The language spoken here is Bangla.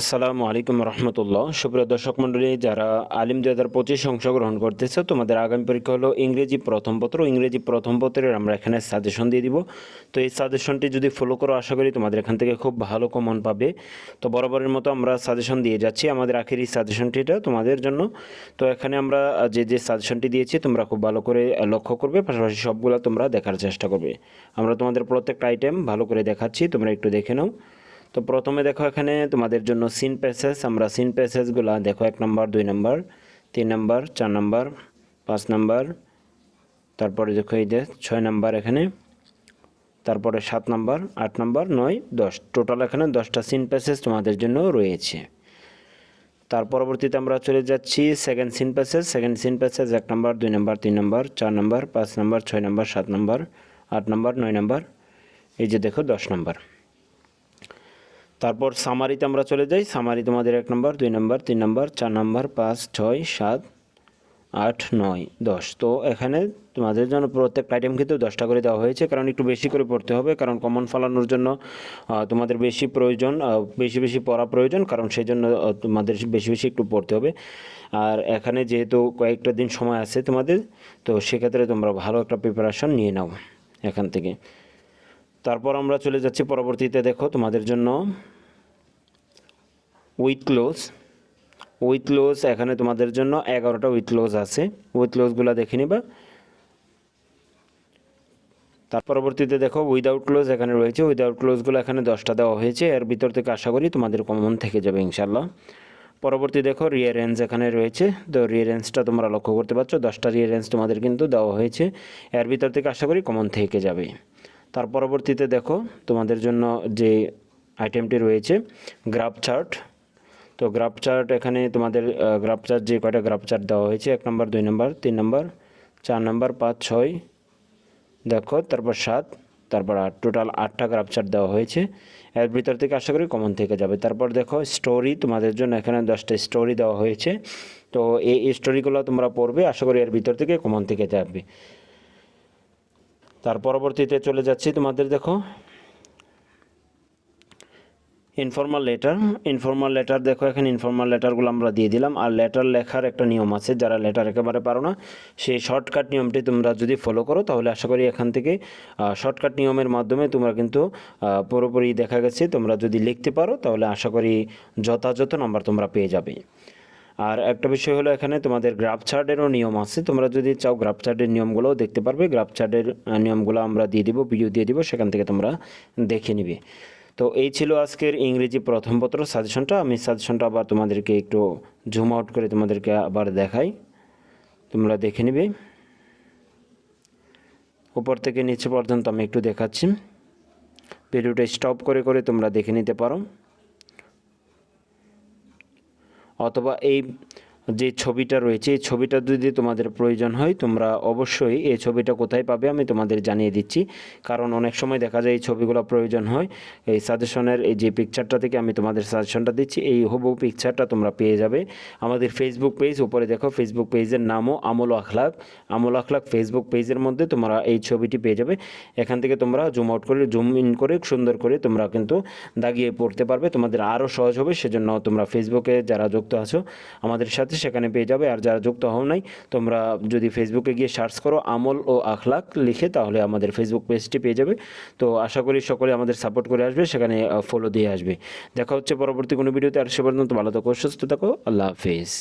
আসসালামু আলাইকুম রহমতুল্লাহ। সুপ্রিয় দর্শক মণ্ডলী, যারা আলিম দুই হাজার পঁচিশে অংশগ্রহণ করতেছে, তোমাদের আগামী পরীক্ষা হলো ইংরেজি প্রথম পত্র। ইংরেজি প্রথম পত্রের আমরা এখানে সাজেশন দিয়ে দিব। তো এই সাজেশনটি যদি ফলো করো, আশা করি তোমাদের এখান থেকে খুব ভালো কমন পাবে। তো বরাবরের মতো আমরা সাজেশন দিয়ে যাচ্ছি আমাদের আখেরি সাজেশনটিটা তোমাদের জন্য। তো এখানে আমরা যে যে সাজেশনটি দিয়েছি, তোমরা খুব ভালো করে লক্ষ্য করবে। পাশাপাশি সবগুলো তোমরা দেখার চেষ্টা করবে। আমরা তোমাদের প্রত্যেকটা আইটেম ভালো করে দেখাচ্ছি, তোমরা একটু দেখে নাও। তো প্রথমে দেখো এখানে তোমাদের জন্য সিন প্যাসেজ আমরা সিন প্যাসেজগুলো দেখো এক নম্বর, দুই নম্বর, তিন নম্বর, চার নম্বর, পাঁচ নম্বর, তারপরে দেখো এই যে ছয় নম্বর এখানে, তারপরে সাত নম্বর, আট নম্বর, নয়, দশ। টোটাল এখানে দশটা সিন প্যাসেজ তোমাদের জন্য রয়েছে। তার পরবর্তীতে আমরা চলে যাচ্ছি second seen passage second seen passage এক নম্বর, দুই নম্বর, তিন নম্বর, চার নম্বর, পাঁচ নম্বর, ছয় নম্বর, সাত নম্বর, আট নম্বর, নয় নম্বর, এই যে দেখো দশ নম্বর। তারপর সামারিতে আমরা চলে যাই। সামারি তোমাদের এক নম্বর, দুই নম্বর, তিন নম্বর, চার নম্বর, পাঁচ, ছয়, সাত, আট, নয়, দশ। তো এখানে তোমাদের জন্য প্রত্যেক আইটেম কিন্তু দশটা করে দেওয়া হয়েছে। কারণ একটু বেশি করে পড়তে হবে, কারণ কমন ফলানোর জন্য তোমাদের বেশি প্রয়োজন বেশি বেশি পড়া প্রয়োজন, কারণ সেই জন্য তোমাদের বেশি বেশি একটু পড়তে হবে। আর এখানে যেহেতু কয়েকটা দিন সময় আছে তোমাদের, তো সেক্ষেত্রে তোমরা ভালো একটা প্রিপারেশন নিয়ে নাও এখান থেকে। তারপর আমরা চলে যাচ্ছি পরবর্তীতে, দেখো তোমাদের জন্য উইথ ক্লোজ উইথ ক্লোজ এখানে তোমাদের জন্য এগারোটা উইথ ক্লোজ আছে। উইথ ক্লোজগুলো দেখে নিবা। তার পরবর্তীতে দেখো উইদাউট ক্লোজ এখানে রয়েছে। উইদাউট ক্লোজগুলো এখানে দশটা দেওয়া হয়েছে। এর ভিতর থেকে আশা করি তোমাদের কমন থেকে যাবে ইনশাল্লাহ পরবর্তী দেখো রিয়ারেঞ্জ এখানে রয়েছে। তো রিয়ারেঞ্জটা তোমরা লক্ষ্য করতে পারছ। দশটা রিয়ারেঞ্জ তোমাদের কিন্তু দেওয়া হয়েছে। এর ভিতর থেকে আশা করি কমন থেকে যাবে। তার পরবর্তীতে দেখো, তোমাদের জন্য যে আইটেমটি রয়েছে গ্রাফ চার্ট তো গ্রাফ চার্ট এখানে তোমাদের গ্রাফ চার্ট যে কয়টা গ্রাফ চার্ট দেওয়া হয়েছে, এক নম্বর দুই নম্বর তিন নম্বর চার নম্বর পাঁচ, ছয়, দেখো, তারপর সাত, তারপর আট টোটাল আটটা গ্রাফ চার্ট দেওয়া হয়েছে। এর ভিতর থেকে আশা করি কমন থেকে যাবে। তারপর দেখো স্টোরি তোমাদের জন্য এখানে দশটা স্টোরি দেওয়া হয়েছে। তো এই স্টোরিগুলো তোমরা পড়বে, আশা করি এর ভিতর থেকে কমন থেকে যাবে। তার পরবর্তীতে চলে যাচ্ছি তোমাদের, দেখো ইনফর্মাল লেটার ইনফর্মাল লেটার দেখো, এখানে ইনফর্মাল লেটারগুলো আমরা দিয়ে দিলাম। আর লেটার লেখার একটা নিয়ম আছে, যারা লেটার একেবারে পারো না, সেই শর্টকাট নিয়মটি তোমরা যদি ফলো করো, তাহলে আশা করি এখান থেকে শর্টকাট নিয়মের মাধ্যমে তোমরা কিন্তু পুরোপুরি দেখা গেছে। তোমরা যদি লিখতে পারো, তাহলে আশা করি যথাযথ নাম্বার তোমরা পেয়ে যাবে। আর একটা বিষয় হলো এখানে তোমাদের গ্রাফ চার্টেরও নিয়ম আছে। তোমরা যদি চাও গ্রাফ চার্টের নিয়মগুলোও দেখতে পারবে। গ্রাফ চার্টের নিয়মগুলো আমরা দিয়ে দিব ভিডিও দিয়ে দিব, সেখান থেকে তোমরা দেখে নিবে। তো এই ছিল আজকের ইংরেজি প্রথম পত্র সাজেশনটা। আমি সাজেশনটা আবার তোমাদেরকে একটু জুম আউট করে তোমাদেরকে আবার দেখাই। তোমরা দেখে নিবে। উপর থেকে নিচে পর্যন্ত আমি একটু দেখাচ্ছি। ভিডিওটা স্টপ করে করে তোমরা দেখে নিতে পারো। অথবা এই যে ছবিটা রয়েছে, এই ছবিটা যদি তোমাদের প্রয়োজন হয়, তোমরা অবশ্যই এই ছবিটা কোথায় পাবে আমি তোমাদের জানিয়ে দিচ্ছি। কারণ অনেক সময় দেখা যায় এই ছবিগুলো প্রয়োজন হয়। এই সাজেশনের, এই যে পিকচারটা থেকে আমি তোমাদের সাজেশনটা দিচ্ছি, এই হুবহু পিকচারটা তোমরা পেয়ে যাবে। আমাদের ফেসবুক পেজ উপরে দেখো ফেসবুক পেজের নামও আমল আখলাক। আমল আখলাক ফেসবুক পেজের মধ্যে তোমরা এই ছবিটি পেয়ে যাবে। এখান থেকে তোমরা জুম আউট করে জুম ইন করে, সুন্দর করে তোমরা কিন্তু দাগিয়ে পড়তে পারবে। তোমাদের আরও সহজ হবে সেজন্য তোমরা ফেসবুকে যারা যুক্ত আছো, আমাদের সাথে সেখানে পেয়ে যাবে। আর যারা যুক্ত হও নাই, তোমরা যদি ফেসবুকে গিয়ে সার্চ করো, আমল ও আখলাক লিখে, তাহলে আমাদের ফেসবুক পেজটি পেয়ে যাবে। তো আশা করি সকলে আমাদের সাপোর্ট করে আসবে, সেখানে ফলো দিয়ে আসবে। দেখা হচ্ছে পরবর্তী কোনো ভিডিওতে আর সে পর্যন্ত ভালো থাকো, সুস্থ থাকো, আল্লাহ হাফিজ।